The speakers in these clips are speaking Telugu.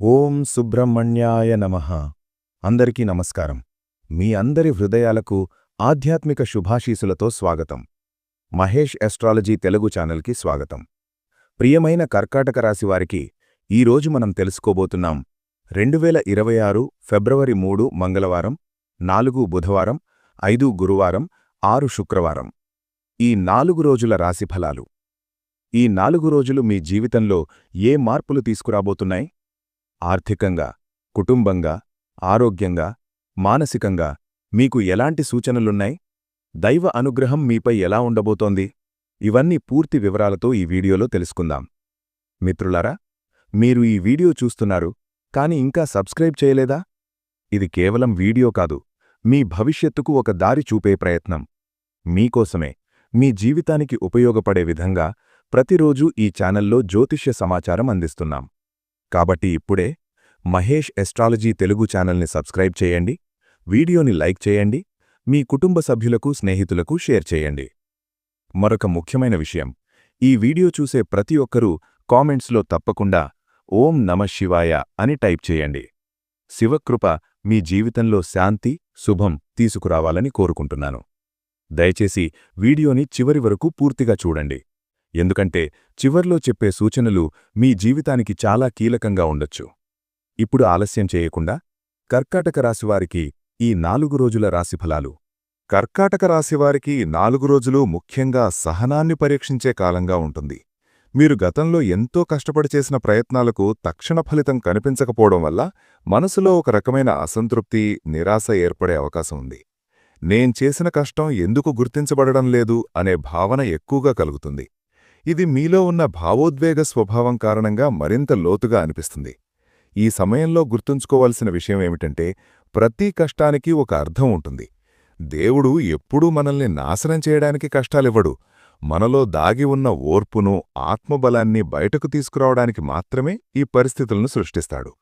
ఓం సుబ్రహ్మణ్యాయ నమ. అందరికీ నమస్కారం. మీ అందరి హృదయాలకు ఆధ్యాత్మిక శుభాశీసులతో స్వాగతం. మహేష్ ఎస్ట్రాలజీ తెలుగు ఛానల్కి స్వాగతం. ప్రియమైన కర్కాటక రాశివారికి ఈరోజు మనం తెలుసుకోబోతున్నాం. రెండువేల ఇరవై ఆరు ఫిబ్రవరి మూడు మంగళవారం నాలుగు బుధవారం ఐదు గురువారం ఆరు శుక్రవారం. ఈ నాలుగు రోజుల రాశిఫలాలు ఈ నాలుగు రోజులు మీ జీవితంలో ఏ మార్పులు తీసుకురాబోతున్నాయి? ఆర్థికంగా కుటుంబంగా ఆరోగ్యంగా మానసికంగా మీకు ఎలాంటి సూచనలున్నాయి? దైవ అనుగ్రహం మీపై ఎలా ఉండబోతోంది? ఇవన్నీ పూర్తి వివరాలతో ఈ వీడియోలో తెలుసుకుందాం. మిత్రులారా మీరు ఈ వీడియో చూస్తున్నారు కాని ఇంకా సబ్స్క్రైబ్ చేయలేదా? ఇది కేవలం వీడియో కాదు మీ భవిష్యత్తుకు ఒక దారి చూపే ప్రయత్నం. మీకోసమే మీ జీవితానికి ఉపయోగపడే విధంగా ప్రతిరోజూ ఈ ఛానల్లో జ్యోతిష్య సమాచారం అందిస్తున్నాం. కాబట్టి ఇప్పుడే మహేష్ ఎస్ట్రాలజీ తెలుగు ఛానల్ని సబ్స్క్రైబ్ చేయండి వీడియోని లైక్ చేయండి మీ కుటుంబ సభ్యులకు స్నేహితులకు షేర్ చేయండి. మరొక ముఖ్యమైన విషయం ఈ వీడియో చూసే ప్రతి ఒక్కరూ కామెంట్స్లో తప్పకుండా ఓం నమ శివాయ అని టైప్ చేయండి. శివకృప మీ జీవితంలో శాంతి శుభం తీసుకురావాలని కోరుకుంటున్నాను. దయచేసి వీడియోని చివరి వరకు పూర్తిగా చూడండి. ఎందుకంటే చివర్లో చెప్పే సూచనలు మీ జీవితానికి చాలా కీలకంగా ఉండొచ్చు. ఇప్పుడు ఆలస్యం చేయకుండా కర్కాటక రాశివారికి ఈ నాలుగు రోజుల రాశిఫలాలు. కర్కాటక రాశివారికి నాలుగు రోజులు ముఖ్యంగా సహనాన్ని పరీక్షించే కాలంగా ఉంటుంది. మీరు గతంలో ఎంతో కష్టపడి చేసిన ప్రయత్నాలకు తక్షణ ఫలితం కనిపించకపోవడం వల్ల మనసులో ఒక రకమైన అసంతృప్తి నిరాశ ఏర్పడే అవకాశం ఉంది. నేను చేసిన కష్టం ఎందుకు గుర్తించబడడం లేదు అనే భావన ఎక్కువగా కలుగుతుంది. ఇది మీలో ఉన్న భావోద్వేగ స్వభావం కారణంగా మరింత లోతుగా అనిపిస్తుంది. ఈ సమయంలో గుర్తుంచుకోవాల్సిన విషయం ఏమిటంటే ప్రతి కష్టానికి ఒక అర్థం ఉంటుంది. దేవుడు ఎప్పుడూ మనల్ని నాశనం చేయడానికి కష్టాలివ్వడు. మనలో దాగి ఉన్న ఓర్పును ఆత్మబలాన్ని బయటకు తీసుకురావడానికి మాత్రమే ఈ పరిస్థితులను సృష్టిస్తాడు.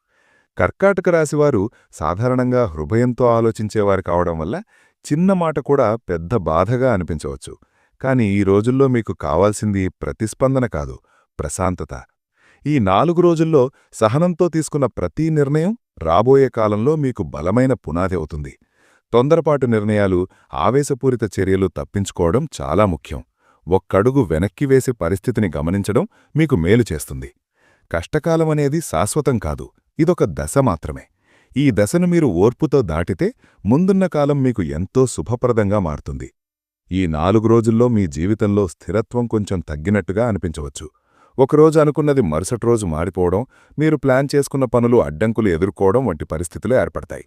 కర్కాటక రాశివారు సాధారణంగా హృదయంతో ఆలోచించేవారు కావడం వల్ల చిన్న మాట కూడా పెద్ద బాధగా అనిపించవచ్చు. కాని ఈ రోజుల్లో మీకు కావాల్సింది ప్రతిస్పందన కాదు ప్రశాంతత. ఈ నాలుగు రోజుల్లో సహనంతో తీసుకున్న ప్రతి నిర్ణయం రాబోయే కాలంలో మీకు బలమైన పునాది అవుతుంది. తొందరపాటు నిర్ణయాలు ఆవేశపూరిత చర్యలు తప్పించుకోవడం చాలా ముఖ్యం. ఒక్కడుగు వెనక్కి వేసి పరిస్థితిని గమనించడం మీకు మేలు చేస్తుంది. కష్టకాలం అనేది శాశ్వతం కాదు ఇదొక దశ మాత్రమే. ఈ దశను మీరు ఓర్పుతో దాటితే ముందున్న కాలం మీకు ఎంతో శుభప్రదంగా మారుతుంది. ఈ నాలుగు రోజుల్లో మీ జీవితంలో స్థిరత్వం కొంచెం తగ్గినట్టుగా అనిపించవచ్చు. ఒకరోజు అనుకున్నది మరుసటి రోజు మారిపోవడం మీరు ప్లాన్ చేసుకున్న పనులు అడ్డంకులు ఎదుర్కోవడం వంటి పరిస్థితులు ఏర్పడతాయి.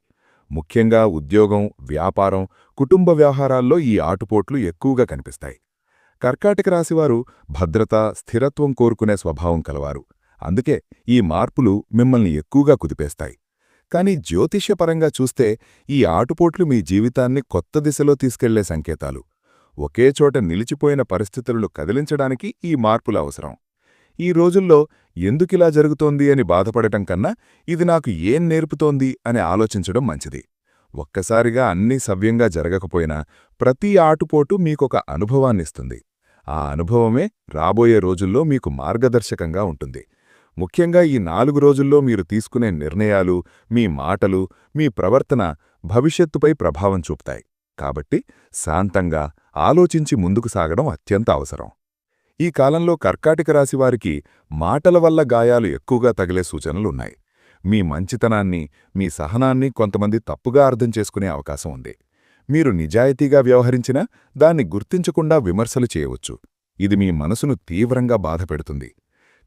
ముఖ్యంగా ఉద్యోగం వ్యాపారం కుటుంబ వ్యవహారాల్లో ఈ ఆటుపోట్లు ఎక్కువగా కనిపిస్తాయి. కర్కాటక రాశివారు భద్రత స్థిరత్వం కోరుకునే స్వభావం కలవారు. అందుకే ఈ మార్పులు మిమ్మల్ని ఎక్కువగా కుదిపేస్తాయి. కాని జ్యోతిష్యపరంగా చూస్తే ఈ ఆటుపోట్లు మీ జీవితాన్ని కొత్త దిశలో తీసుకెళ్ళే సంకేతాలు. ఒకేచోట నిలిచిపోయిన పరిస్థితులను కదిలించడానికి ఈ మార్పులు అవసరం. ఈ రోజుల్లో ఎందుకిలా జరుగుతోంది అని బాధపడటం కన్నా ఇది నాకు ఏం నేర్పుతోంది అని ఆలోచించడం మంచిది. ఒక్కసారిగా అన్నీ సవ్యంగా జరగకపోయినా ప్రతి ఆటుపోటు మీకొక అనుభవాన్నిస్తుంది. ఆ అనుభవమే రాబోయే రోజుల్లో మీకు మార్గదర్శకంగా ఉంటుంది. ముఖ్యంగా ఈ నాలుగు రోజుల్లో మీరు తీసుకునే నిర్ణయాలు మీ మాటలు మీ ప్రవర్తన భవిష్యత్తుపై ప్రభావం చూపుతాయి. కాబట్టి శాంతంగా ఆలోచించి ముందుకు సాగడం అత్యంత అవసరం. ఈ కాలంలో కర్కాటిక రాశివారికి మాటల వల్ల గాయాలు ఎక్కువగా తగిలే సూచనలున్నాయి. మీ మంచితనాన్ని మీ సహనాన్ని కొంతమంది తప్పుగా అర్థం చేసుకునే అవకాశం ఉంది. మీరు నిజాయితీగా వ్యవహరించినా దాన్ని గుర్తించకుండా విమర్శలు చేయవచ్చు. ఇది మీ మనసును తీవ్రంగా బాధపెడుతుంది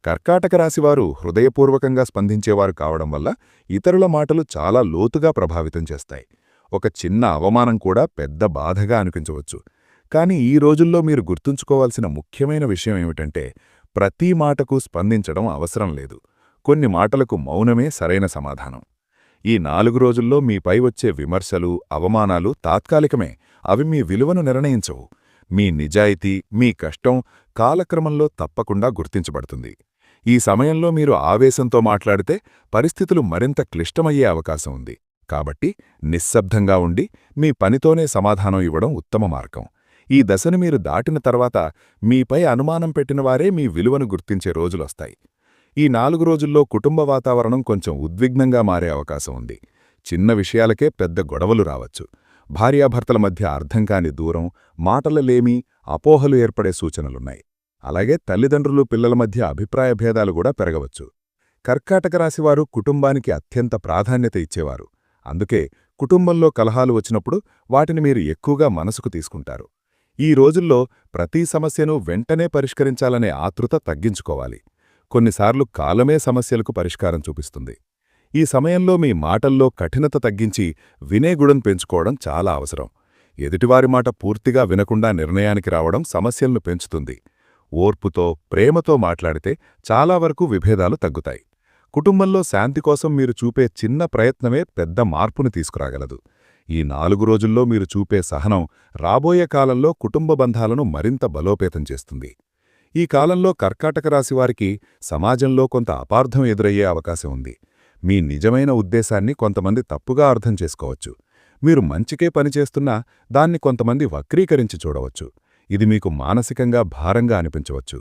కర్కాటక రాశివారు హృదయపూర్వకంగా స్పందించేవారు కావడం వల్ల ఇతరుల మాటలు చాలా లోతుగా ప్రభావితం చేస్తాయి. ఒక చిన్న అవమానం కూడా పెద్ద బాధగా అనిపించవచ్చు. కాని ఈ రోజుల్లో మీరు గుర్తుంచుకోవాల్సిన ముఖ్యమైన విషయం ఏమిటంటే ప్రతి మాటకు స్పందించడం అవసరం లేదు. కొన్ని మాటలకు మౌనమే సరైన సమాధానం. ఈ నాలుగు రోజుల్లో మీపై వచ్చే విమర్శలు అవమానాలు తాత్కాలికమే. అవి మీ విలువను నిర్ణయించవు. మీ నిజాయితీ మీ కష్టం కాలక్రమంలో తప్పకుండా గుర్తించబడుతుంది. ఈ సమయంలో మీరు ఆవేశంతో మాట్లాడితే పరిస్థితులు మరింత క్లిష్టమయ్యే అవకాశం ఉంది. కాబట్టి నిశ్శబ్దంగా ఉండి మీ పనితోనే సమాధానం ఇవ్వడం ఉత్తమ మార్గం. ఈ దశను మీరు దాటిన తర్వాత మీపై అనుమానం పెట్టినవారే మీ విలువను గుర్తించే రోజులొస్తాయి. ఈ నాలుగు రోజుల్లో కుటుంబ వాతావరణం కొంచెం ఉద్విగ్నంగా మారే అవకాశం ఉంది. చిన్న విషయాలకే పెద్ద గొడవలు రావచ్చు. భార్యాభర్తల మధ్య అర్థం కాని దూరం మాటలలేమి అపోహలు ఏర్పడే సూచనలున్నాయి. అలాగే తల్లిదండ్రులు పిల్లల మధ్య అభిప్రాయ భేదాలు కూడా పెరగవచ్చు. కర్కాటక రాశివారు కుటుంబానికి అత్యంత ప్రాధాన్యత ఇచ్చేవారు. అందుకే కుటుంబంలో కలహాలు వచ్చినప్పుడు వాటిని మీరు ఎక్కువగా మనసుకు తీసుకుంటారు. ఈ రోజుల్లో ప్రతి సమస్యను వెంటనే పరిష్కరించాలనే ఆతృత తగ్గించుకోవాలి. కొన్నిసార్లు కాలమే సమస్యలకు పరిష్కారం చూపిస్తుంది. ఈ సమయంలో మీ మాటల్లో కఠినత తగ్గించి వినేగుణం పెంచుకోవడం చాలా అవసరం. ఎదుటివారి మాట పూర్తిగా వినకుండా నిర్ణయానికి రావడం సమస్యలను పెంచుతుంది. ఓర్పుతో ప్రేమతో మాట్లాడితే చాలా వరకు విభేదాలు తగ్గుతాయి. కుటుంబంలో శాంతి కోసం మీరు చూపే చిన్న ప్రయత్నమే పెద్ద మార్పును తీసుకురాగలదు. ఈ నాలుగు రోజుల్లో మీరు చూపే సహనం రాబోయే కాలంలో కుటుంబ బంధాలను మరింత బలోపేతం చేస్తుంది. ఈ కాలంలో కర్కాటక రాశివారికి సమాజంలో కొంత అపార్థం ఎదురయ్యే అవకాశం ఉంది. మీ నిజమైన ఉద్దేశాన్ని కొంతమంది తప్పుగా అర్థం చేసుకోవచ్చు. మీరు మంచికే పనిచేస్తున్నా దాన్ని కొంతమంది వక్రీకరించి చూడవచ్చు. ఇది మీకు మానసికంగా భారంగా అనిపించవచ్చు.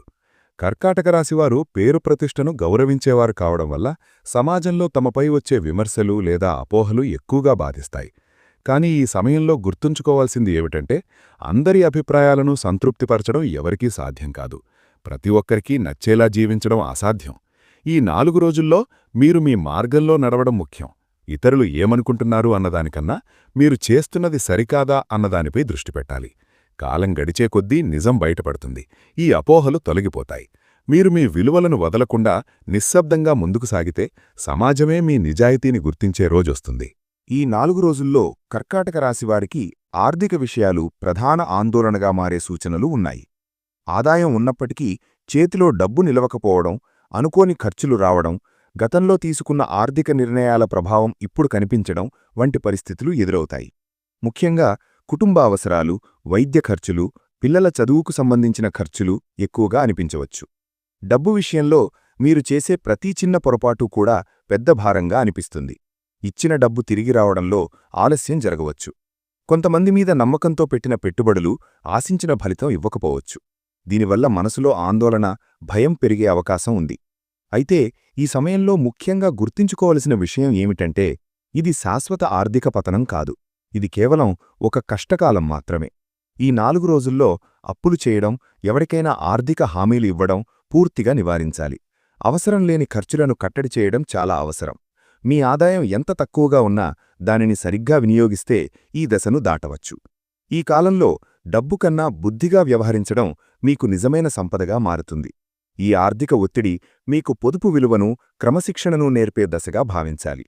కర్కాటక రాశివారు పేరు ప్రతిష్టను గౌరవించేవారు కావడం వల్ల సమాజంలో తమపై వచ్చే విమర్శలు లేదా అపోహలు ఎక్కువగా బాధిస్తాయి. కానీ ఈ సమయంలో గుర్తుంచుకోవాల్సింది ఏమిటంటే అందరి అభిప్రాయాలను సంతృప్తిపరచడం ఎవరికీ సాధ్యం కాదు. ప్రతి ఒక్కరికీ నచ్చేలా జీవించడం అసాధ్యం. ఈ నాలుగు రోజుల్లో మీరు మీ మార్గంలో నడవడం ముఖ్యం. ఇతరులు ఏమనుకుంటున్నారు అన్నదానికన్నా మీరు చేస్తున్నది సరికాదా అన్నదానిపై దృష్టి పెట్టాలి. కాలం గడిచే కొద్దీ నిజం బయటపడుతుంది. ఈ అపోహలు తొలగిపోతాయి. మీరు మీ విలువలను వదలకుండా నిశ్శబ్దంగా ముందుకు సాగితే సమాజమే మీ నిజాయితీని గుర్తించే రోజొస్తుంది. ఈ నాలుగు రోజుల్లో కర్కాటక రాశివారికి ఆర్థిక విషయాలు ప్రధాన ఆందోళనగా మారే సూచనలు ఉన్నాయి. ఆదాయం ఉన్నప్పటికీ చేతిలో డబ్బు నిలవకపోవడం అనుకోని ఖర్చులు రావడం గతంలో తీసుకున్న ఆర్థిక నిర్ణయాల ప్రభావం ఇప్పుడు కనిపించడం వంటి పరిస్థితులు ఎదురవుతాయి. ముఖ్యంగా కుటుంబ అవసరాలు వైద్య ఖర్చులు పిల్లల చదువుకు సంబంధించిన ఖర్చులు ఎక్కువగా అనిపించవచ్చు. డబ్బు విషయంలో మీరు చేసే ప్రతి చిన్న పొరపాటు కూడా పెద్ద భారంగా అనిపిస్తుంది. ఇచ్చిన డబ్బు తిరిగి రావడంలో ఆలస్యం జరగవచ్చు. కొంతమంది మీద నమ్మకంతో పెట్టిన పెట్టుబడులు ఆశించిన ఫలితం ఇవ్వకపోవచ్చు. దీనివల్ల మనసులో ఆందోళన భయం పెరిగే అవకాశం ఉంది. అయితే ఈ సమయంలో ముఖ్యంగా గుర్తించుకోవలసిన విషయం ఏమిటంటే ఇది శాశ్వత ఆర్థిక పతనం కాదు. ఇది కేవలం ఒక కష్టకాలం మాత్రమే. ఈ నాలుగు రోజుల్లో అప్పులు చేయడం ఎవరికైనా ఆర్థిక హామీలు ఇవ్వడం పూర్తిగా నివారించాలి. అవసరం లేని ఖర్చులను కట్టడి చేయడం చాలా అవసరం. మీ ఆదాయం ఎంత తక్కువగా ఉన్నా దానిని సరిగ్గా వినియోగిస్తే ఈ దశను దాటవచ్చు. ఈ కాలంలో డబ్బు కన్నా బుద్ధిగా వ్యవహరించడం మీకు నిజమైన సంపదగా మారుతుంది. ఈ ఆర్థిక ఒత్తిడి మీకు పొదుపు విలువను క్రమశిక్షణను నేర్పే దశగా భావించాలి.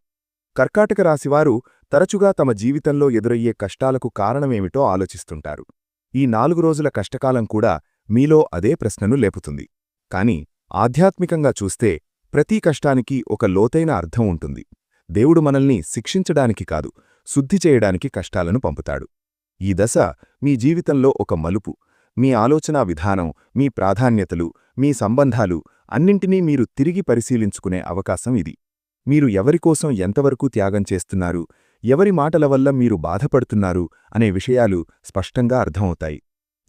కర్కాటక రాశివారు తరచుగా తమ జీవితంలో ఎదురయ్యే కష్టాలకు కారణమేమిటో ఆలోచిస్తుంటారు. ఈ నాలుగు రోజుల కష్టకాలం కూడా మీలో అదే ప్రశ్నను లేపుతుంది. కాని ఆధ్యాత్మికంగా చూస్తే ప్రతి కష్టానికి ఒక లోతైన అర్థం ఉంటుంది. దేవుడు మనల్ని శిక్షించడానికి కాదు శుద్ధి చేయడానికి కష్టాలను పంపుతాడు. ఈ దశ మీ జీవితంలో ఒక మలుపు మీ ఆలోచనా విధానం మీ ప్రాధాన్యతలు మీ సంబంధాలు అన్నింటినీ మీరు తిరిగి పరిశీలించుకునే అవకాశం ఇది. మీరు ఎవరికోసం ఎంతవరకు త్యాగం చేస్తున్నారు ఎవరి మాటల వల్ల మీరు బాధపడుతున్నారు అనే విషయాలు స్పష్టంగా అర్థమవుతాయి.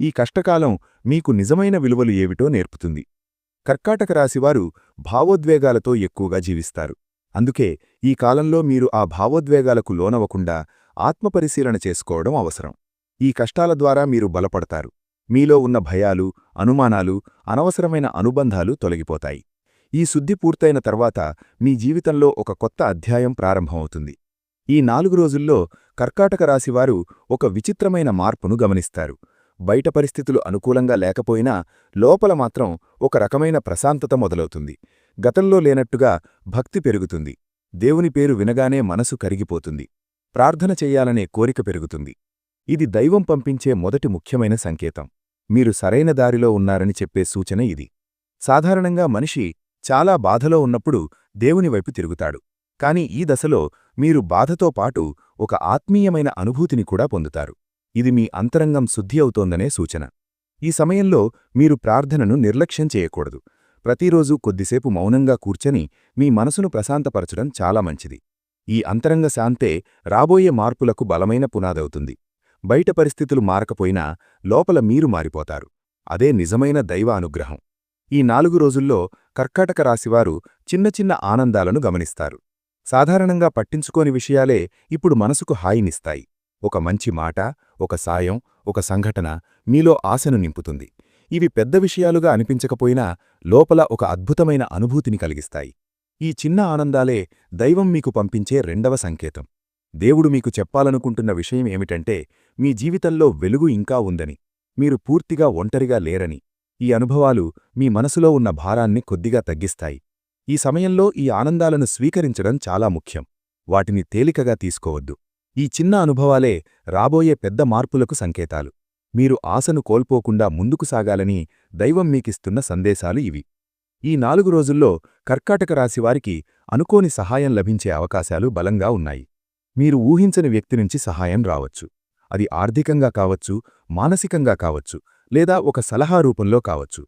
ఈ కష్టకాలం మీకు నిజమైన విలువలు ఏమిటో నేర్పుతుంది. కర్కాటక రాశివారు భావోద్వేగాలతో ఎక్కువగా జీవిస్తారు. అందుకే ఈ కాలంలో మీరు ఆ భావోద్వేగాలకు లోనవకుండా ఆత్మపరిశీలన చేసుకోవడం అవసరం. ఈ కష్టాల ద్వారా మీరు బలపడతారు. మీలో ఉన్న భయాలు అనుమానాలు అనవసరమైన అనుబంధాలు తొలగిపోతాయి. ఈ శుద్ధి పూర్తయిన తర్వాత మీ జీవితంలో ఒక కొత్త అధ్యాయం ప్రారంభమవుతుంది. ఈ నాలుగు రోజుల్లో కర్కాటక రాశివారు ఒక విచిత్రమైన మార్పును గమనిస్తారు. బయట పరిస్థితులు అనుకూలంగా లేకపోయినా లోపల మాత్రం ఒక రకమైన ప్రశాంతత మొదలవుతుంది. గతంలో లేనట్టుగా భక్తి పెరుగుతుంది. దేవుని పేరు వినగానే మనసు కరిగిపోతుంది. ప్రార్థన చెయ్యాలనే కోరిక పెరుగుతుంది. ఇది దైవం పంపించే మొదటి ముఖ్యమైన సంకేతం. మీరు సరైన దారిలో ఉన్నారని చెప్పే సూచన ఇది. సాధారణంగా మనిషి చాలా బాధలో ఉన్నప్పుడు దేవుని వైపు తిరుగుతాడు. కాని ఈ దశలో మీరు బాధతో పాటు ఒక ఆత్మీయమైన అనుభూతిని కూడా పొందుతారు. ఇది మీ అంతరంగం శుద్ధి అవుతోందనే సూచన. ఈ సమయంలో మీరు ప్రార్థనను నిర్లక్ష్యం చేయకూడదు. ప్రతిరోజూ కొద్దిసేపు మౌనంగా కూర్చని మీ మనసును ప్రశాంతపరచడం చాలా మంచిది. ఈ అంతరంగ శాంతే రాబోయే మార్పులకు బలమైన పునాదవుతుంది. బయట పరిస్థితులు మారకపోయినా లోపల మీరు మారిపోతారు. అదే నిజమైన దైవ అనుగ్రహం. ఈ నాలుగు రోజుల్లో కర్కాటక రాశివారు చిన్న చిన్న ఆనందాలను గమనిస్తారు. సాధారణంగా పట్టించుకోని విషయాలే ఇప్పుడు మనసుకు హాయినిస్తాయి. ఒక మంచి మాట ఒక సాయం ఒక సంఘటన మీలో ఆశను నింపుతుంది. ఇవి పెద్ద విషయాలుగా అనిపించకపోయినా లోపల ఒక అద్భుతమైన అనుభూతిని కలిగిస్తాయి. ఈ చిన్న ఆనందాలే దైవం మీకు పంపించే రెండవ సంకేతం. దేవుడు మీకు చెప్పాలనుకుంటున్న విషయం ఏమిటంటే మీ జీవితంలో వెలుగు ఇంకా ఉందని మీరు పూర్తిగా ఒంటరిగా లేరని. ఈ అనుభవాలు మీ మనసులో ఉన్న భారాన్ని కొద్దిగా తగ్గిస్తాయి. ఈ సమయంలో ఈ ఆనందాలను స్వీకరించడం చాలా ముఖ్యం. వాటిని తేలికగా తీసుకోవద్దు. ఈ చిన్న అనుభవాలే రాబోయే పెద్ద మార్పులకు సంకేతాలు. మీరు ఆశను కోల్పోకుండా ముందుకు సాగాలని దైవం మీకిస్తున్న సందేశాలు ఇవి. ఈ నాలుగు రోజుల్లో కర్కాటక రాశివారికి అనుకోని సహాయం లభించే అవకాశాలు బలంగా ఉన్నాయి. మీరు ఊహించని వ్యక్తి నుంచి సహాయం రావచ్చు. అది ఆర్థికంగా కావచ్చు మానసికంగా కావచ్చు లేదా ఒక సలహా రూపంలో కావచ్చు.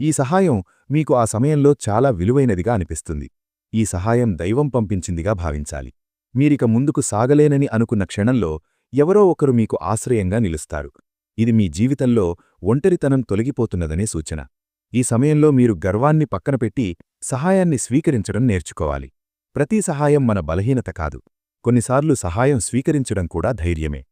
ఈ సహాయం మీకు ఆ సమయంలో చాలా విలువైనదిగా అనిపిస్తుంది. ఈ సహాయం దైవం పంపించిందిగా భావించాలి. మీరిక ముందుకు సాగలేనని అనుకున్న క్షణంలో ఎవరో ఒకరు మీకు ఆశ్రయంగా నిలుస్తారు. ఇది మీ జీవితంలో ఒంటరితనం తొలగిపోతున్నదనే సూచన. ఈ సమయంలో మీరు గర్వాన్ని పక్కనపెట్టి సహాయాన్ని స్వీకరించడం నేర్చుకోవాలి. ప్రతి సహాయం మన బలహీనత కాదు. కొన్నిసార్లు సహాయం స్వీకరించడం కూడా ధైర్యమే.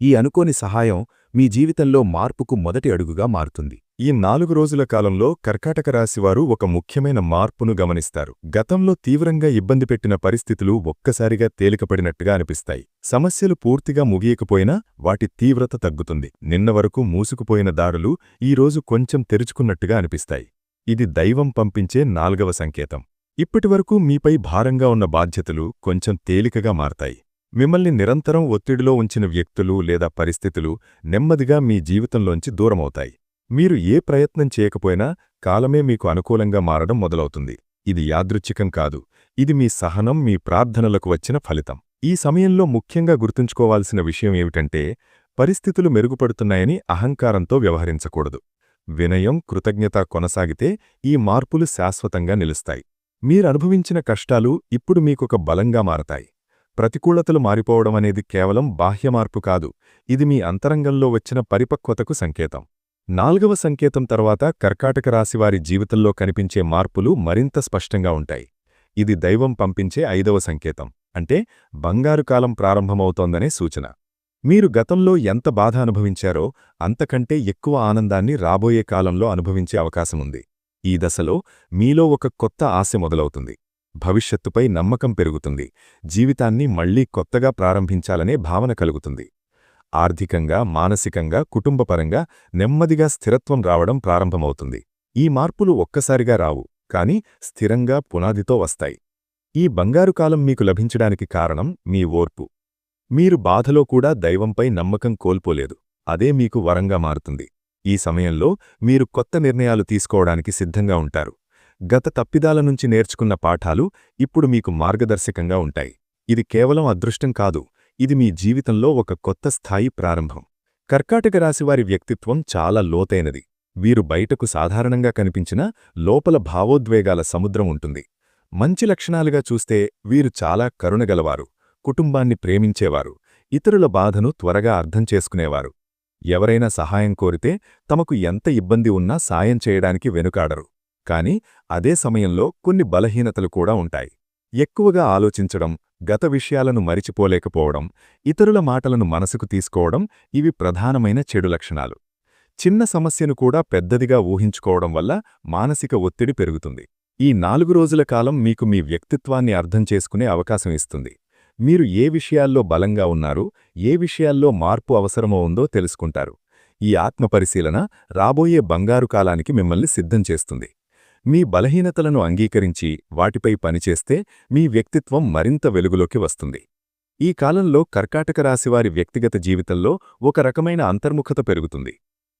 ఈ అనుకోని సహాయం మీ జీవితంలో మార్పుకు మొదటి అడుగుగా మారుతుంది. ఈ నాలుగు రోజుల కాలంలో కర్కాటక రాశివారు ఒక ముఖ్యమైన మార్పును గమనిస్తారు. గతంలో తీవ్రంగా ఇబ్బంది పెట్టిన పరిస్థితులు ఒక్కసారిగా తేలికపడినట్టుగా అనిపిస్తాయి. సమస్యలు పూర్తిగా ముగియకపోయినా వాటి తీవ్రత తగ్గుతుంది. నిన్న వరకు మూసుకుపోయిన దారులు ఈరోజు కొంచెం తెరుచుకున్నట్టుగా అనిపిస్తాయి. ఇది దైవం పంపించే నాల్గవ సంకేతం. ఇప్పటివరకు మీపై భారంగా ఉన్న బాధ్యతలు కొంచెం తేలికగా మారతాయి. మిమ్మల్ని నిరంతరం ఒత్తిడిలో ఉంచిన వ్యక్తులు లేదా పరిస్థితులు నెమ్మదిగా మీ జీవితంలోంచి దూరమవుతాయి. మీరు ఏ ప్రయత్నం చేయకపోయినా కాలమే మీకు అనుకూలంగా మారడం మొదలవుతుంది. ఇది యాదృచ్ఛికం కాదు. ఇది మీ సహనం మీ ప్రార్థనలకు వచ్చిన ఫలితం. ఈ సమయంలో ముఖ్యంగా గుర్తుంచుకోవాల్సిన విషయం ఏమిటంటే పరిస్థితులు మెరుగుపడుతున్నాయని అహంకారంతో వ్యవహరించకూడదు. వినయం కృతజ్ఞత కొనసాగితే ఈ మార్పులు శాశ్వతంగా నిలుస్తాయి. మీరనుభవించిన కష్టాలు ఇప్పుడు మీకొక బలంగా మారతాయి. ప్రతికూలతలు మారిపోవడం అనేది కేవలం బాహ్య మార్పు కాదు. ఇది మీ అంతరంగంలో వచ్చిన పరిపక్వతకు సంకేతం. నాల్గవ సంకేతం తర్వాత కర్కాటక రాశివారి జీవితంలో కనిపించే మార్పులు మరింత స్పష్టంగా ఉంటాయి. ఇది దైవం పంపించే ఐదవ సంకేతం. అంటే బంగారు కాలం ప్రారంభమవుతోందనే సూచన. మీరు గతంలో ఎంత బాధ అనుభవించారో అంతకంటే ఎక్కువ ఆనందాన్ని రాబోయే కాలంలో అనుభవించే అవకాశముంది ఈ దశలో మీలో ఒక కొత్త ఆశ మొదలవుతుంది. భవిష్యత్తుపై నమ్మకం పెరుగుతుంది. జీవితాన్ని మళ్ళీ కొత్తగా ప్రారంభించాలనే భావన కలుగుతుంది. ఆర్థికంగా మానసికంగా కుటుంబపరంగా నెమ్మదిగా స్థిరత్వం రావడం ప్రారంభమవుతుంది. ఈ మార్పులు ఒక్కసారిగా రావు కాని స్థిరంగా పునాదితో వస్తాయి. ఈ బంగారు కాలం మీకు లభించడానికి కారణం మీ ఓర్పు. మీరు బాధలో కూడా దైవంపై నమ్మకం కోల్పోలేదు. అదే మీకు వరంగా మారుతుంది. ఈ సమయంలో మీరు కొత్త నిర్ణయాలు తీసుకోవడానికి సిద్ధంగా ఉంటారు. గత తప్పిదాల నుంచి నేర్చుకున్న పాఠాలు ఇప్పుడు మీకు మార్గదర్శకంగా ఉంటాయి. ఇది కేవలం అదృష్టం కాదు ఇది మీ జీవితంలో ఒక కొత్త స్థాయి ప్రారంభం. కర్కాటక రాశివారి వ్యక్తిత్వం చాలా లోతైనది. వీరు బయటకు సాధారణంగా కనిపించిన లోపల భావోద్వేగాల సముద్రం ఉంటుంది. మంచి లక్షణాలుగా చూస్తే వీరు చాలా కరుణగలవారు కుటుంబాన్ని ప్రేమించేవారు ఇతరుల బాధను త్వరగా అర్థం చేసుకునేవారు. ఎవరైనా సహాయం కోరితే తమకు ఎంత ఇబ్బంది ఉన్నా సాయం చేయడానికి వెనుకాడరు. కాని అదే సమయంలో కొన్ని బలహీనతలు కూడా ఉంటాయి. ఎక్కువగా ఆలోచించడం గత విషయాలను మరిచిపోలేకపోవడం ఇతరుల మాటలను మనసుకు తీసుకోవడం ఇవి ప్రధానమైన చెడు లక్షణాలు. చిన్న సమస్యను కూడా పెద్దదిగా ఊహించుకోవడం వల్ల మానసిక ఒత్తిడి పెరుగుతుంది. ఈ నాలుగు రోజుల కాలం మీకు మీ వ్యక్తిత్వాన్ని అర్థం చేసుకునే అవకాశం ఇస్తుంది. మీరు ఏ విషయాల్లో బలంగా ఉన్నారు ఏ విషయాల్లో మార్పు అవసరమో ఉందో తెలుసుకుంటారు. ఈ ఆత్మపరిశీలన రాబోయే బంగారు కాలానికి మిమ్మల్ని సిద్ధం చేస్తుంది. మీ బలహీనతలను అంగీకరించి వాటిపై పనిచేస్తే మీ వ్యక్తిత్వం మరింత వెలుగులోకి వస్తుంది. ఈ కాలంలో కర్కాటక రాశివారి వ్యక్తిగత జీవితంలో ఒక రకమైన అంతర్ముఖత పెరుగుతుంది.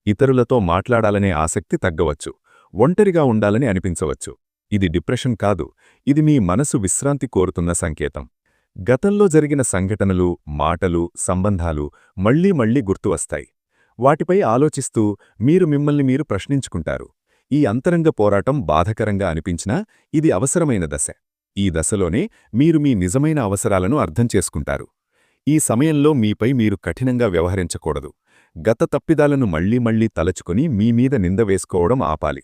ఇతరులతో మాట్లాడాలనే ఆసక్తి తగ్గవచ్చు ఒంటరిగా ఉండాలని అనిపించవచ్చు. ఇది డిప్రెషన్ కాదు ఇది మీ మనసు విశ్రాంతి కోరుతున్న సంకేతం. గతంలో జరిగిన సంఘటనలు మాటలు సంబంధాలు మళ్ళీ మళ్ళీ గుర్తువస్తాయి వాటిపై ఆలోచిస్తూ మీరు మిమ్మల్ని మీరు ప్రశ్నించుకుంటారు. ఈ అంతరంగ పోరాటం బాధకరంగా అనిపించినా ఇది అవసరమైన దశ. ఈ దశలోనే మీరు మీ నిజమైన అవసరాలను అర్థం చేసుకుంటారు. ఈ సమయంలో మీపై మీరు కఠినంగా వ్యవహరించకూడదు. గత తప్పిదాలను మళ్ళీ మళ్ళీ తలచుకుని మీమీద నింద వేసుకోవడం ఆపాలి.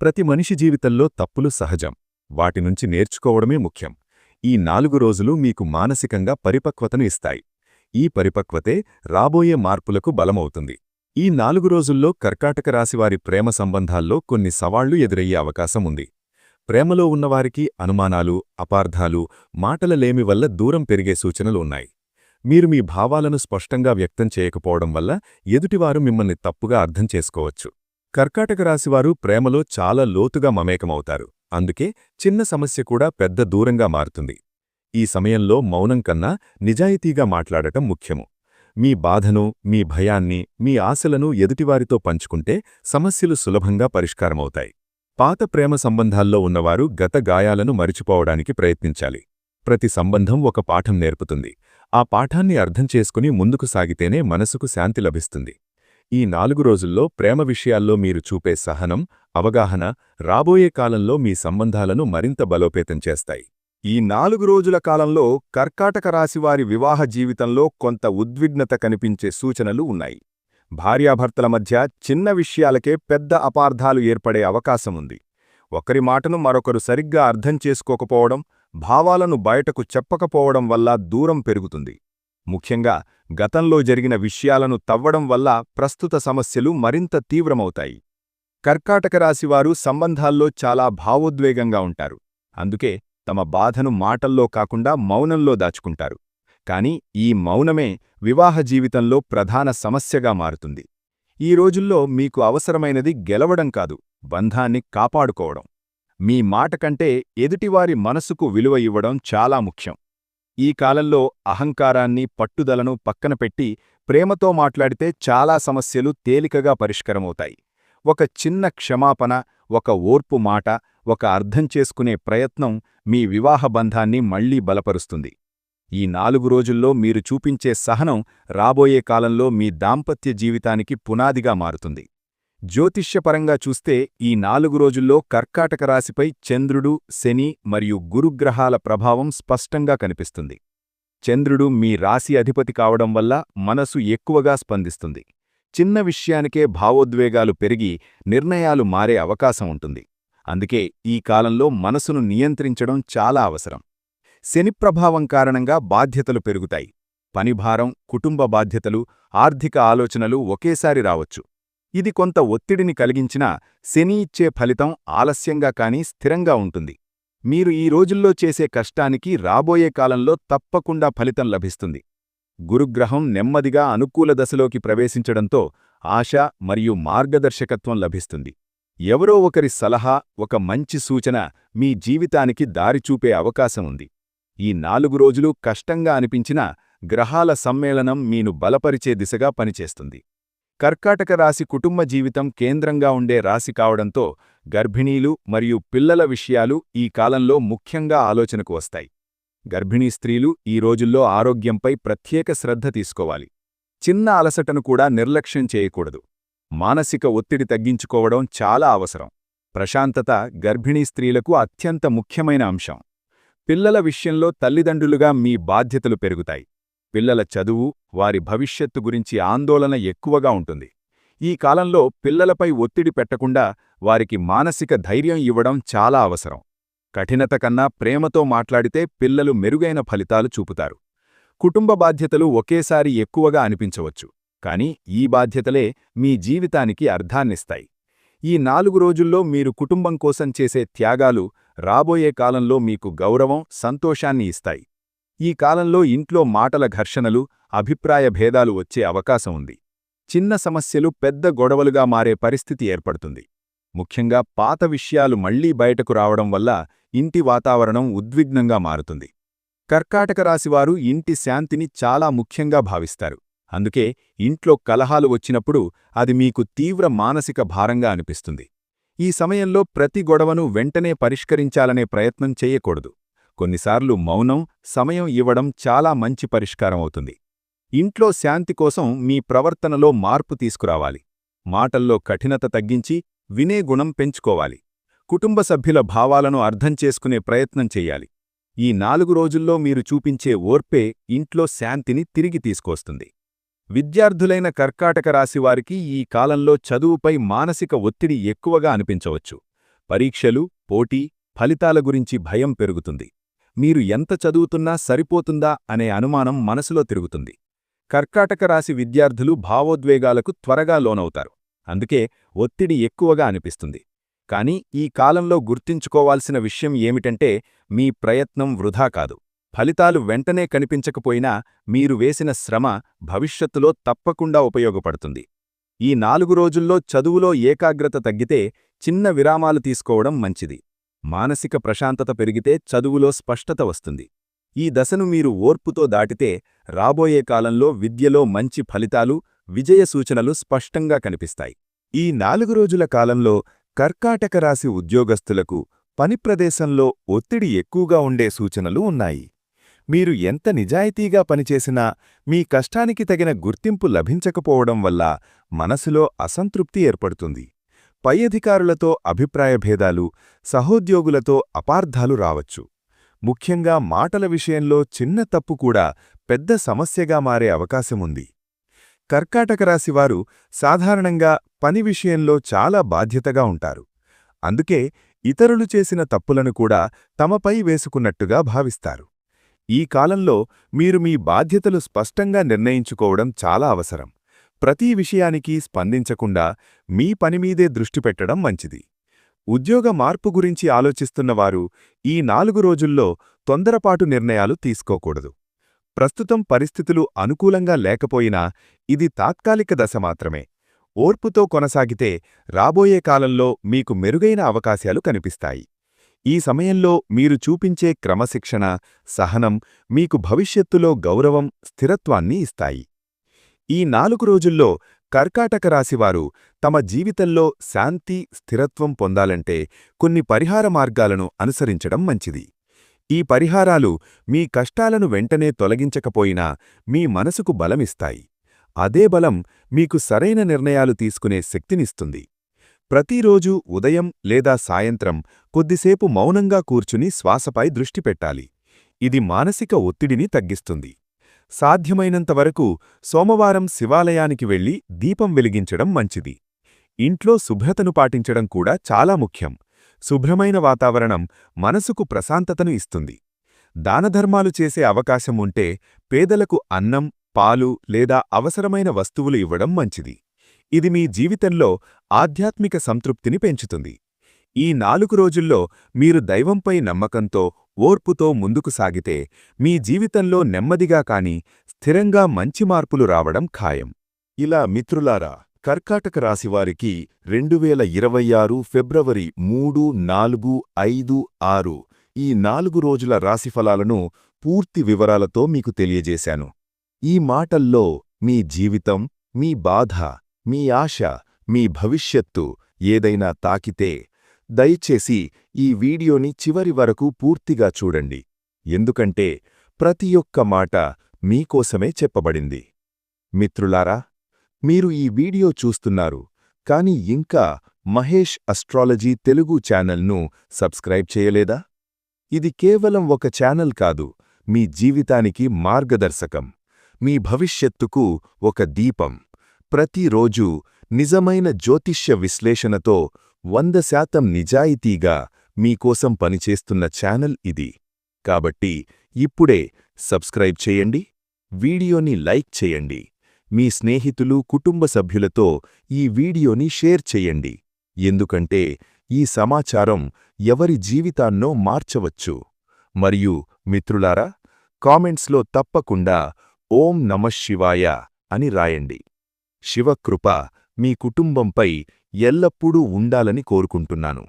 ప్రతి మనిషి జీవితంలో తప్పులు సహజం. వాటి నుంచి నేర్చుకోవడమే ముఖ్యం. ఈ నాలుగు రోజులు మీకు మానసికంగా పరిపక్వతను ఇస్తాయి. ఈ పరిపక్వతే రాబోయే మార్పులకు బలమవుతుంది. ఈ నాలుగు రోజుల్లో కర్కాటక రాశివారి ప్రేమ సంబంధాల్లో కొన్ని సవాళ్ళు ఎదురయ్యే అవకాశం ఉంది. ప్రేమలో ఉన్నవారికి అనుమానాలు అపార్థాలు మాటలలేమి వల్ల దూరం పెరిగే సూచనలు ఉన్నాయి. మీరు మీ భావాలను స్పష్టంగా వ్యక్తం చేయకపోవడం వల్ల ఎదుటివారు మిమ్మల్ని తప్పుగా అర్థం చేసుకోవచ్చు. కర్కాటక రాశివారు ప్రేమలో చాలా లోతుగా మమేకమవుతారు. అందుకే చిన్న సమస్య కూడా పెద్ద దూరంగా మారుతుంది. ఈ సమయంలో మౌనం కన్నా నిజాయితీగా మాట్లాడటం ముఖ్యము. మీ బాధను మీ భయాన్ని మీ ఆశలను ఎదుటివారితో పంచుకుంటే సమస్యలు సులభంగా పరిష్కారమవుతాయి. పాత ప్రేమ సంబంధాల్లో ఉన్నవారు గత గాయాలను మరిచిపోవడానికి ప్రయత్నించాలి. ప్రతి సంబంధం ఒక పాఠం నేర్పుతుంది. ఆ పాఠాన్ని అర్థం చేసుకుని ముందుకు సాగితేనే మనసుకు శాంతి లభిస్తుంది. ఈ నాలుగు రోజుల్లో ప్రేమ విషయాల్లో మీరు చూపే సహనం అవగాహన రాబోయే కాలంలో మీ సంబంధాలను మరింత బలోపేతం చేస్తాయి. ఈ నాలుగు రోజుల కాలంలో కర్కాటక రాశివారి వివాహ జీవితంలో కొంత ఉద్విగ్నత కనిపించే సూచనలు ఉన్నాయి. భార్యాభర్తల మధ్య చిన్న విషయాలకే పెద్ద అపార్థాలు ఏర్పడే అవకాశముంది ఒకరి మాటను మరొకరు సరిగ్గా అర్థం చేసుకోకపోవడం భావాలను బయటకు చెప్పకపోవడం వల్ల దూరం పెరుగుతుంది. ముఖ్యంగా గతంలో జరిగిన విషయాలను తవ్వడం వల్ల ప్రస్తుత సమస్యలు మరింత తీవ్రమవుతాయి. కర్కాటక రాశివారు సంబంధాల్లో చాలా భావోద్వేగంగా ఉంటారు. అందుకే తమ బాధను మాటల్లో కాకుండా మౌనంలో దాచుకుంటారు. కాని ఈ మౌనమే వివాహ జీవితంలో ప్రధాన సమస్యగా మారుతుంది. ఈ రోజుల్లో మీకు అవసరమైనది గెలవడం కాదు బంధాన్ని కాపాడుకోవడం. మీ మాట కంటే ఎదుటివారి మనసుకు విలువ ఇవ్వడం చాలా ముఖ్యం. ఈ కాలంలో అహంకారాన్ని పట్టుదలను పక్కన పెట్టి ప్రేమతో మాట్లాడితే చాలా సమస్యలు తేలికగా పరిష్కరమవుతాయి. ఒక చిన్న క్షమాపణ ఒక ఓర్పు మాట ఒక అర్థం చేసుకునే ప్రయత్నం మీ వివాహ బంధాన్ని మళ్ళీ బలపరుస్తుంది. ఈ నాలుగు రోజుల్లో మీరు చూపించే సహనం రాబోయే కాలంలో మీ దాంపత్య జీవితానికి పునాదిగా మారుతుంది. జ్యోతిష్యపరంగా చూస్తే ఈ నాలుగు రోజుల్లో కర్కాటక రాశిపై చంద్రుడు శని మరియు గురుగ్రహాల ప్రభావం స్పష్టంగా కనిపిస్తుంది. చంద్రుడు మీ రాశి అధిపతి కావడం వల్ల మనసు ఎక్కువగా స్పందిస్తుంది. చిన్న విషయానికే భావోద్వేగాలు పెరిగి నిర్ణయాలు మారే అవకాశం ఉంటుంది. అందుకే ఈ కాలంలో మనసును నియంత్రించడం చాలా అవసరం. శని ప్రభావం కారణంగా బాధ్యతలు పెరుగుతాయి. పనిభారం కుటుంబ బాధ్యతలు ఆర్థిక ఆలోచనలు ఒకేసారి రావచ్చు. ఇది కొంత ఒత్తిడిని కలిగించినా శని ఇచ్చే ఫలితం ఆలస్యంగా కానీ స్థిరంగా ఉంటుంది. మీరు ఈ రోజుల్లో చేసే కష్టానికి రాబోయే కాలంలో తప్పకుండా ఫలితం లభిస్తుంది. గురుగ్రహం నెమ్మదిగా అనుకూల దశలోకి ప్రవేశించడంతో ఆశ మరియు మార్గదర్శకత్వం లభిస్తుంది. ఎవరో ఒకరి సలహా ఒక మంచి సూచన మీ జీవితానికి దారిచూపే అవకాశం ఉంది. ఈ నాలుగు రోజులు కష్టంగా అనిపించినా గ్రహాల సమ్మేళనం మీను బలపరిచే దిశగా పనిచేస్తుంది. కర్కాటక రాశి కుటుంబ జీవితం కేంద్రంగా ఉండే రాశి కావడంతో గర్భిణీలు మరియు పిల్లల విషయాలు ఈ కాలంలో ముఖ్యంగా ఆలోచనకు వస్తాయి. గర్భిణీ స్త్రీలు ఈ రోజుల్లో ఆరోగ్యంపై ప్రత్యేక శ్రద్ధ తీసుకోవాలి. చిన్న అలసటను కూడా నిర్లక్ష్యం చేయకూడదు. మానసిక ఒత్తిడి తగ్గించుకోవడం చాలా అవసరం. ప్రశాంతత గర్భిణీ స్త్రీలకు అత్యంత ముఖ్యమైన అంశం. పిల్లల విషయంలో తల్లిదండ్రులుగా మీ బాధ్యతలు పెరుగుతాయి. పిల్లల చదువు వారి భవిష్యత్తు గురించి ఆందోళన ఎక్కువగా ఉంటుంది. ఈ కాలంలో పిల్లలపై ఒత్తిడి పెట్టకుండా వారికి మానసిక ధైర్యం ఇవ్వడం చాలా అవసరం. కఠినత కన్నా ప్రేమతో మాట్లాడితే పిల్లలు మెరుగైన ఫలితాలు చూపుతారు. కుటుంబ బాధ్యతలు ఒకేసారి ఎక్కువగా అనిపించవచ్చు. కాని ఈ బాధ్యతలే మీ జీవితానికి అర్థాన్నిస్తాయి. ఈ నాలుగు రోజుల్లో మీరు కుటుంబం కోసం చేసే త్యాగాలు రాబోయే కాలంలో మీకు గౌరవం సంతోషాన్ని ఇస్తాయి. ఈ కాలంలో ఇంట్లో మాటల ఘర్షణలు అభిప్రాయ భేదాలు వచ్చే అవకాశం ఉంది. చిన్న సమస్యలు పెద్ద గొడవలుగా మారే పరిస్థితి ఏర్పడుతుంది. ముఖ్యంగా పాత విషయాలు మళ్ళీ బయటకు రావడం వల్ల ఇంటి వాతావరణం ఉద్విగ్నంగా మారుతుంది. కర్కాటక రాశివారు ఇంటి శాంతిని చాలా ముఖ్యంగా భావిస్తారు. అందుకే ఇంట్లో కలహాలు వచ్చినప్పుడు అది మీకు తీవ్ర మానసిక భారంగా అనిపిస్తుంది. ఈ సమయంలో ప్రతి గొడవను వెంటనే పరిష్కరించాలనే ప్రయత్నం చేయకూడదు. కొన్నిసార్లు మౌనం సమయం ఇవ్వడం చాలా మంచి పరిష్కారం అవుతుంది. ఇంట్లో శాంతి కోసం మీ ప్రవర్తనలో మార్పు తీసుకురావాలి. మాటల్లో కఠినత తగ్గించి వినే గుణం పెంచుకోవాలి. కుటుంబ సభ్యుల భావాలను అర్థం చేసుకునే ప్రయత్నం చెయ్యాలి ఈ నాలుగు రోజుల్లో మీరు చూపించే ఓర్పే ఇంట్లో శాంతిని తిరిగి తీసుకొస్తుంది. విద్యార్థులైన కర్కాటక రాశివారికి ఈ కాలంలో చదువుపై మానసిక ఒత్తిడి ఎక్కువగా అనిపించవచ్చు. పరీక్షలు పోటీ ఫలితాల గురించి భయం పెరుగుతుంది. మీరు ఎంత చదువుతున్నా సరిపోతుందా అనే అనుమానం మనసులో తిరుగుతుంది. కర్కాటక రాశి విద్యార్థులు భావోద్వేగాలకు త్వరగా లోనవుతారు. అందుకే ఒత్తిడి ఎక్కువగా అనిపిస్తుంది. కానీ ఈ కాలంలో గుర్తించుకోవాల్సిన విషయం ఏమిటంటే మీ ప్రయత్నం వృధా కాదు. ఫలితాలు వెంటనే కనిపించకపోయినా మీరు వేసిన శ్రమ భవిష్యత్తులో తప్పకుండా ఉపయోగపడుతుంది. ఈ నాలుగు రోజుల్లో చదువులో ఏకాగ్రత తగ్గితే చిన్న విరామాలు తీసుకోవడం మంచిది. మానసిక ప్రశాంతత పెరిగితే చదువులో స్పష్టత వస్తుంది. ఈ దశను మీరు ఓర్పుతో దాటితే రాబోయే కాలంలో విద్యలో మంచి ఫలితాలు విజయ సూచనలు స్పష్టంగా కనిపిస్తాయి. ఈ నాలుగు రోజుల కాలంలో కర్కాటక రాశి ఉద్యోగస్తులకు పని ప్రదేశంలో ఒత్తిడి ఎక్కువగా ఉండే సూచనలు ఉన్నాయి. మీరు ఎంత నిజాయితీగా పనిచేసినా మీ కష్టానికి తగిన గుర్తింపు లభించకపోవడం వల్ల మనసులో అసంతృప్తి ఏర్పడుతుంది. పై అధికారులతో అభిప్రాయభేదాలు సహోద్యోగులతో అపార్థాలు రావచ్చు. ముఖ్యంగా మాటల విషయంలో చిన్న తప్పు కూడా పెద్ద సమస్యగా మారే అవకాశముంది కర్కాటక రాశివారు సాధారణంగా పని విషయంలో చాలా బాధ్యతగా ఉంటారు. అందుకే ఇతరులు చేసిన తప్పులను కూడా తమపై వేసుకున్నట్టుగా భావిస్తారు. ఈ కాలంలో మీరు మీ బాధ్యతలు స్పష్టంగా నిర్ణయించుకోవడం చాలా అవసరం. ప్రతి విషయానికి స్పందించకుండా మీ పనిమీదే దృష్టి పెట్టడం మంచిది. ఉద్యోగ మార్పు గురించి ఆలోచిస్తున్నవారు ఈ నాలుగు రోజుల్లో తొందరపాటు నిర్ణయాలు తీసుకోకూడదు. ప్రస్తుతం పరిస్థితులు అనుకూలంగా లేకపోయినా ఇది తాత్కాలిక దశ మాత్రమే. ఓర్పుతో కొనసాగితే రాబోయే కాలంలో మీకు మెరుగైన అవకాశాలు కనిపిస్తాయి. ఈ సమయంలో మీరు చూపించే క్రమశిక్షణ సహనం మీకు భవిష్యత్తులో గౌరవం స్థిరత్వాన్ని ఇస్తాయి. ఈ నాలుగు రోజుల్లో కర్కాటక రాశివారు తమ జీవితంలో శాంతి స్థిరత్వం పొందాలంటే కొన్ని పరిహార మార్గాలను అనుసరించడం మంచిది. ఈ పరిహారాలు మీ కష్టాలను వెంటనే తొలగించకపోయినా మీ మనసుకు బలమిస్తాయి. అదే బలం మీకు సరైన నిర్ణయాలు తీసుకునే శక్తినిస్తుంది. ప్రతిరోజూ ఉదయం లేదా సాయంత్రం కొద్దిసేపు మౌనంగా కూర్చుని శ్వాసపై దృష్టి పెట్టాలి. ఇది మానసిక ఒత్తిడిని తగ్గిస్తుంది. సాధ్యమైనంతవరకు సోమవారం శివాలయానికి వెళ్ళి దీపం వెలిగించడం మంచిది. ఇంట్లో శుభ్రతను పాటించడం కూడా చాలా ముఖ్యం. శుభ్రమైన వాతావరణం మనసుకు ప్రశాంతతను ఇస్తుంది. దానధర్మాలు చేసే అవకాశం ఉంటే పేదలకు అన్నం పాలు లేదా అవసరమైన వస్తువులు ఇవ్వడం మంచిది. ఇది మీ జీవితంలో ఆధ్యాత్మిక సంతృప్తిని పెంచుతుంది. ఈ నాలుగు రోజుల్లో మీరు దైవంపై నమ్మకంతో ఓర్పుతో ముందుకు సాగితే మీ జీవితంలో నెమ్మదిగా కాని స్థిరంగా మంచి మార్పులు రావడం ఖాయం. ఇలా మిత్రులారా కర్కాటక రాశివారికి రెండు వేల ఇరవై ఆరు ఫిబ్రవరి మూడు నాలుగు ఐదు ఆరు ఈ నాలుగు రోజుల రాశిఫలాలను పూర్తి వివరాలతో మీకు తెలియజేశాను. ఈ మాటల్లో మీ జీవితం మీ బాధ మీ ఆశ మీ భవిష్యత్తు ఏదైనా తాకితే దయచేసి ఈ వీడియోని చివరి వరకు పూర్తిగా చూడండి. ఎందుకంటే ప్రతి ఒక్క మాట మీకోసమే చెప్పబడింది. మిత్రులారా మీరు ఈ వీడియో చూస్తున్నారు కాని ఇంకా మహేష్ అస్ట్రాలజీ తెలుగు ఛానల్ను సబ్స్క్రైబ్ చేయలేదా? ఇది కేవలం ఒక ఛానల్ కాదు మీ జీవితానికి మార్గదర్శకం మీ భవిష్యత్తుకు ఒక దీపం. ప్రతిరోజూ నిజమైన జ్యోతిష్య విశ్లేషణతో వంద శాతం నిజాయితీగా మీకోసం పనిచేస్తున్న ఛానల్ ఇది. కాబట్టి ఇప్పుడే సబ్స్క్రైబ్ చేయండి వీడియోని లైక్ చేయండి మీ స్నేహితులు కుటుంబ సభ్యులతో ఈ వీడియోని షేర్ చెయ్యండి ఎందుకంటే ఈ సమాచారం ఎవరి జీవితాన్నో మార్చవచ్చు. మరియు మిత్రులారా కామెంట్స్లో తప్పకుండా ఓం నమశివాయ అని రాయండి. శివకృప మీ కుటుంబంపై ఎల్లప్పుడూ ఉండాలని కోరుకుంటున్నాను.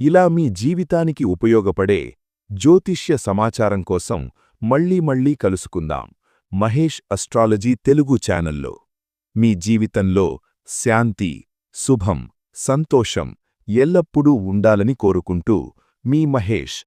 ఇలా మీ జీవితానికి ఉపయోగపడే జ్యోతిష్య సమాచారం కోసం మళ్ళీ మళ్ళీ కలుసుకుందాం. మహేష్ అస్ట్రాలజీ తెలుగు ఛానల్లో. మీ జీవితంలో శాంతి శుభం సంతోషం ఎల్లప్పుడూ ఉండాలని కోరుకుంటూ మీ మహేష్